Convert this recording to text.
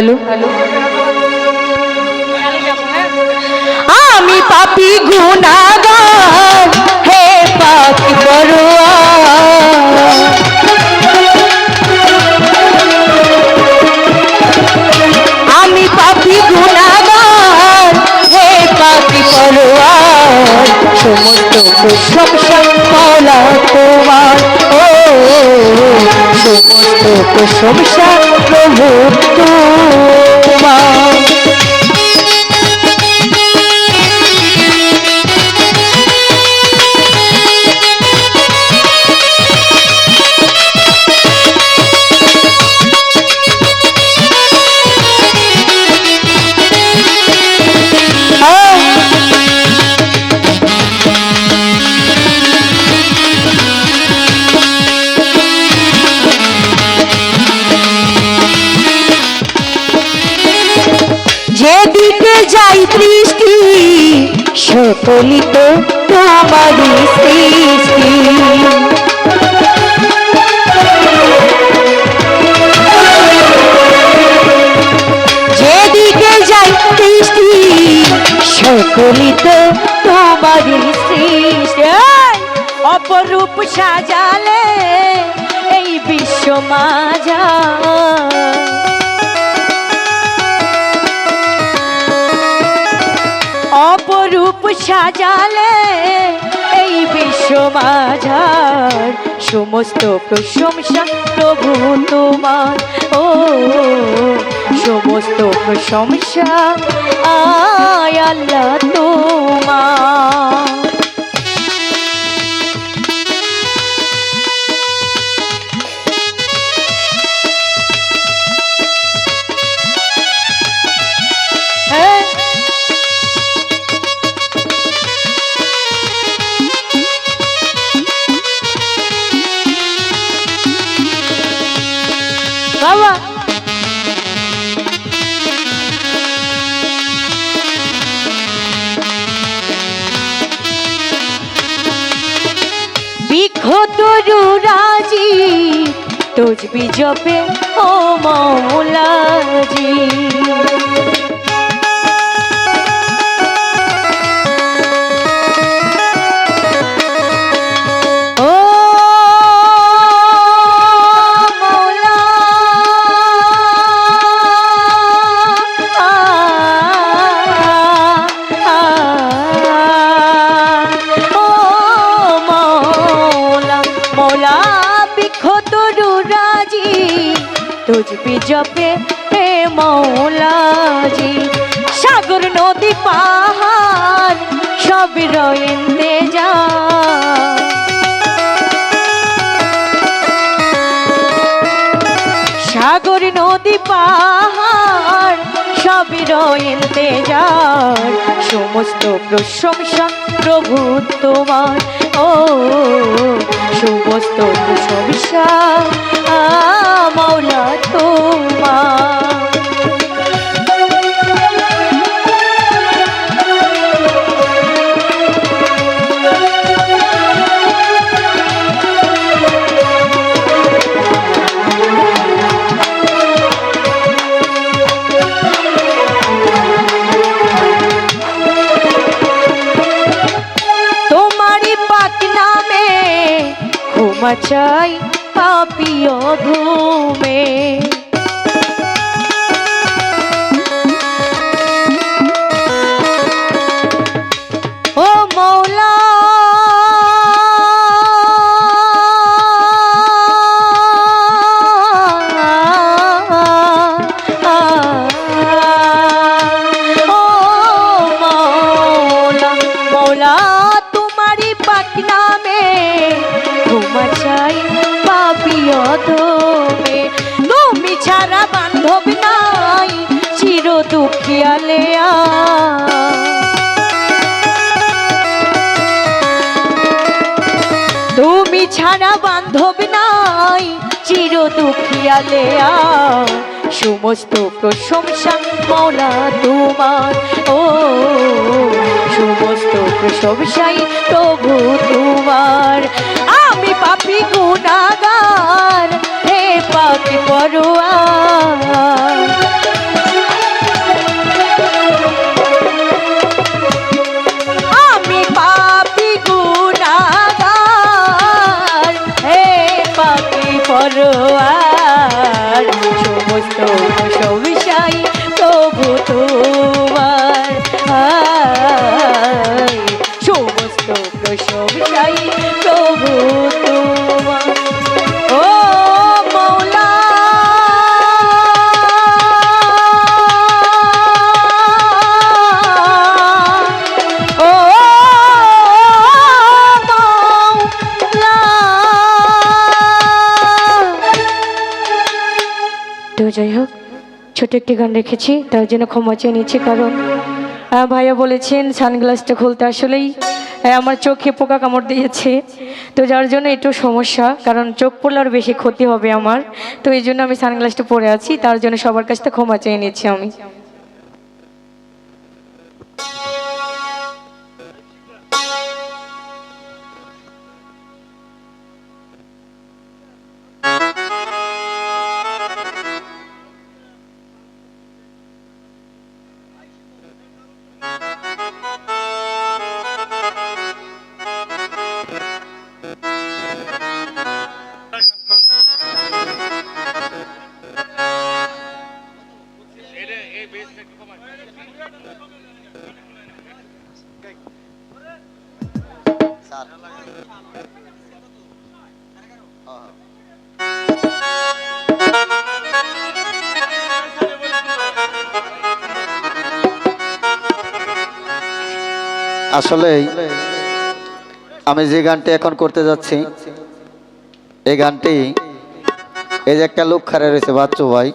Hello আমি পাপি গুনাগার হে পাপি প্রশংসা প্রভু তোমার যাই দৃষ্টি সকলি তো তোমারই সৃষ্টি। যেদিকে যাই দৃষ্টি সকলি তো তোমারই সৃষ্টি। অপরূপ সাজালে সাজালে এই বিশ্ব মাঝার সমস্ত প্রশংসা প্রভু তোমার। ও সমস্ত প্রশংসা আয় আল্লাহ তোমার। রাজি। তসবি জপে ও মৌলাজি মৌলা বিক্ষত রাজি, তুজবি জপে হে মৌলাজি। সাগর নদী পাহাড়, সব রয়েন্তে যা। সাগর নদী পাহাড় সবই রয়েন্তে যার সমস্ত প্রশংসা প্রভু তোমার, ও প্রশংসা আ, মাওলা তোমার। ক্ষমা চাই পাপিও ধুমে ও মৌলা বান্ধব নাই, চির দুঃখিয়ালে তুমি ছাড়া বান্ধব নাই, চির দুঃখিয়ালে সমস্ত প্রশংসা মৌলা তোমার, ও সমস্ত প্রশংসাই প্রভু তোমার। আমি পাপি গুণাগার হে পাপি ছোট একটি গান রেখেছি, তার জন্য ক্ষমা চেয়ে নিয়েছি কারণ ভাইয়া বলেছেন, সানগ্লাসটা খুলতে আসলেই আমার চোখে পোকা কামড় দিয়েছে। তো যার জন্য একটু সমস্যা, কারণ চোখ পড়লে আর বেশি ক্ষতি হবে আমার। তো এই জন্য আমি সানগ্লাসটা পরে আছি, তার জন্য সবার কাছ থেকে ক্ষমা চেয়ে নিচ্ছি আমি। আসলে আমি যে গানটি এখন করতে যাচ্ছি, এই গানটি, এই যে একটা লোক খারে রয়েছে বাচ্চু ভাই।